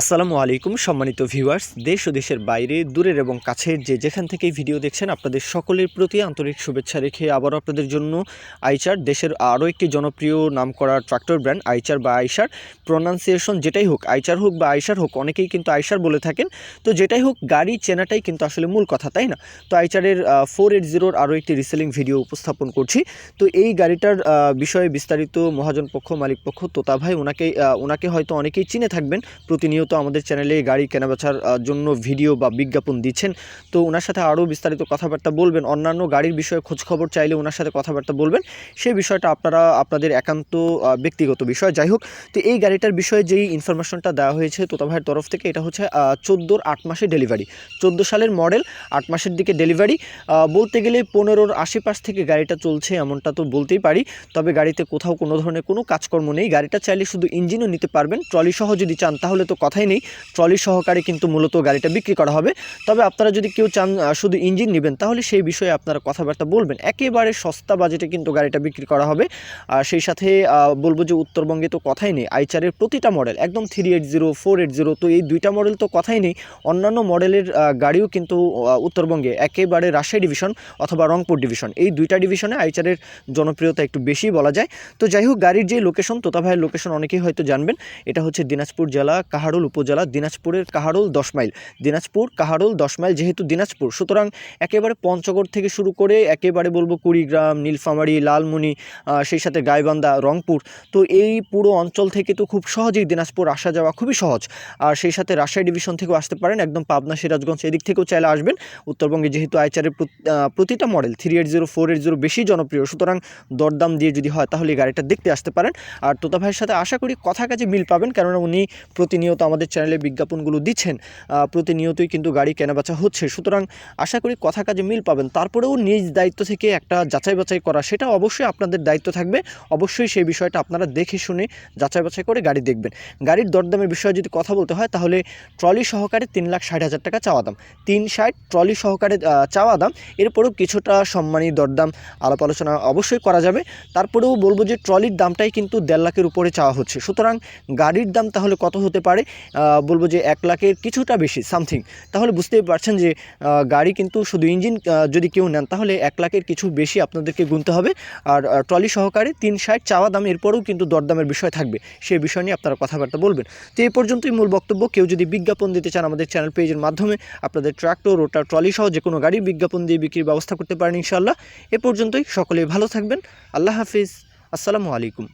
আসসালামু আলাইকুম, সম্মানিত ভিউয়ার্স। দেশ ও দেশের বাইরে, দূরের এবং কাছের যে যেখান থেকেই ভিডিও দেখছেন, আপনাদের সকলের প্রতি আন্তরিক শুভেচ্ছা রেখে আবারও আপনাদের জন্য আইচার, দেশের আরও একটি জনপ্রিয় নাম করা ট্রাক্টর ব্র্যান্ড আইচার বা আইসার প্রনাউন্সিয়েশন যেটাই হোক, আইচার হোক বা আইসার হোক, অনেকেই কিন্তু আইসার বলে থাকেন। তো যেটাই হোক, গাড়ি চেনাটাই কিন্তু আসলে মূল কথা, তাই না? তো আইচারের ফোর এইট জিরোর আরও একটি রিসেলিং ভিডিও উপস্থাপন করছি। তো এই গাড়িটার বিষয়ে বিস্তারিত মহাজন পক্ষ, মালিক পক্ষ, তোতা ভাই, ওনাকে ওনাকে হয়তো অনেকেই চিনে থাকবেন। প্রতিনিয়ত আমাদের চ্যানেলে গাড়ি কেনাবেচার জন্য ভিডিও বা বিজ্ঞাপন দিচ্ছেন। তো ওনার সাথে আরও বিস্তারিত কথাবার্তা বলবেন। অন্যান্য গাড়ির বিষয়ে খোঁজখবর চাইলে ওনার সাথে কথাবার্তা বলবেন। সেই বিষয়টা আপনারা, আপনাদের একান্ত ব্যক্তিগত বিষয়। যাই হোক, তো এই গাড়িটার বিষয়ে যেই ইনফরমেশনটা দেওয়া হয়েছে তোতা ভাইয়ের তরফ থেকে, এটা হচ্ছে চোদ্দোর আট মাসে ডেলিভারি চোদ্দ সালের মডেল আট মাসের দিকে ডেলিভারি বলতে গেলে পনেরোর আশেপাশ থেকে গাড়িটা চলছে এমনটা তো বলতেই পারি। তবে গাড়িতে কোথাও কোনো ধরনের কোনো কাজকর্ম নেই। গাড়িটা চাইলে শুধু ইঞ্জিনও নিতে পারবেন। ট্রলি সহ যদি চান, তাহলে তো কথাই নেই। ট্রলি সহকারে কিন্তু মূলত গাড়িটা বিক্রি করা হবে। তবে আপনারা যদি কেউ চান শুধু ইঞ্জিন নেবেন, তাহলে সেই বিষয়ে আপনারা কথাবার্তা বলবেন। একেবারে সস্তা বাজেটে কিন্তু গাড়িটা বিক্রি করা হবে। আর সেই সাথে বলব যে উত্তরবঙ্গে তো কথাই নেই, আইচারের প্রতিটা মডেল একদম three eight zero four eight zero তো এই দুইটা মডেল তো কথাই নেই। অন্যান্য মডেলের গাড়িও কিন্তু উত্তরবঙ্গে একেবারে রাজশাহী ডিভিশন অথবা রংপুর ডিভিশন এই দুইটা ডিভিশনে আইচারের জনপ্রিয়তা একটু বেশি বলা যায়। তো যাই হোক, গাড়ির যে লোকেশন তোতা ভাইয়ের লোকেশন অনেকেই হয়তো জানবেন। এটা হচ্ছে দিনাজপুর জেলা কাহারুল উপজেলা দিনাজপুরের কাহারুল দশ মাইল। দিনাজপুর, কাহারুল দশ মাইল যেহেতু দিনাজপুর, সুতরাং একেবারে পঞ্চগড় থেকে শুরু করে একেবারে বলব কুড়িগ্রাম, নীলফামারী, লালমনি সেই সাথে গাইবান্ধা, রংপুর, তো এই পুরো অঞ্চল থেকে তো খুব সহজেই দিনাজপুর আসা যাওয়া খুবই সহজ। আর সেই সাথে রাজশাহী ডিভিশন থেকেও আসতে পারেন, একদম পাবনা, সিরাজগঞ্জ, এদিক থেকেও চাইলে আসবেন। উত্তরবঙ্গে যেহেতু আইচারের প্রতিটা model three eight zero four eight zero বেশি জনপ্রিয়, সুতরাং দরদাম দিয়ে যদি হয় তাহলে গাড়িটা দেখতে আসতে পারেন। আর তোতা ভাইয়ের সাথে আশা করি কথা কাজে মিল পাবেন, কেননা উনি প্রতিনিয়ত আমাদের চ্যানেলে বিজ্ঞাপনগুলো দিচ্ছেন প্রতিনিয়তই কিন্তু গাড়ি কেনাবেচা হচ্ছে। সুতরাং আশা করি কথা কাজে মিল পাবেন। তারপরেও নিজ দায়িত্ব থেকে একটা যাচাই বাছাই করা, সেটা অবশ্যই আপনাদের দায়িত্ব থাকবে। অবশ্যই সেই বিষয়টা আপনারা দেখে শুনে যাচাই বাছাই করে গাড়ি দেখবেন। গাড়ির দরদামের বিষয়ে যদি কথা বলতে হয়, তাহলে ট্রলি সহকারে তিন লাখ ষাট হাজার টাকা চাওয়া দাম। তিন ষাট ট্রলি সহকারে চাওয়া দাম। এরপরেও কিছুটা সম্মানী দরদাম আলাপ আলোচনা অবশ্যই করা যাবে। তারপরেও বলব যে ট্রলির দামটাই কিন্তু দেড় লাখের উপরে চাওয়া হচ্ছে। সুতরাং গাড়ির দাম তাহলে কত হতে পারে? বলব যে এক লাখের কিছুটা বেশি সামথিং তাহলে বুঝতেই পারছেন যে গাড়ি কিন্তু শুধু ইঞ্জিন যদি কেউ নেন, তাহলে এক লাখের কিছু বেশি আপনাদেরকে গুনতে হবে। আর ট্রলি সহকারে তিন ষাট চাওয়া দাম, এরপরেও কিন্তু দরদামের বিষয় থাকবে। সেই বিষয় নিয়ে আপনারা কথাবার্তা বলবেন। তো এই পর্যন্তই মূল বক্তব্য। কেউ যদি বিজ্ঞাপন দিতে চান আমাদের চ্যানেল পেজের মাধ্যমে, আপনাদের ট্রাক্টর রোটার ট্রলি সহ যে কোনো গাড়ির বিজ্ঞাপন দিয়ে বিক্রির ব্যবস্থা করতে পারেন ইনশাল্লাহ এ পর্যন্তই। সকলে ভালো থাকবেন। আল্লাহ হাফিজ। আসসালামু আলাইকুম।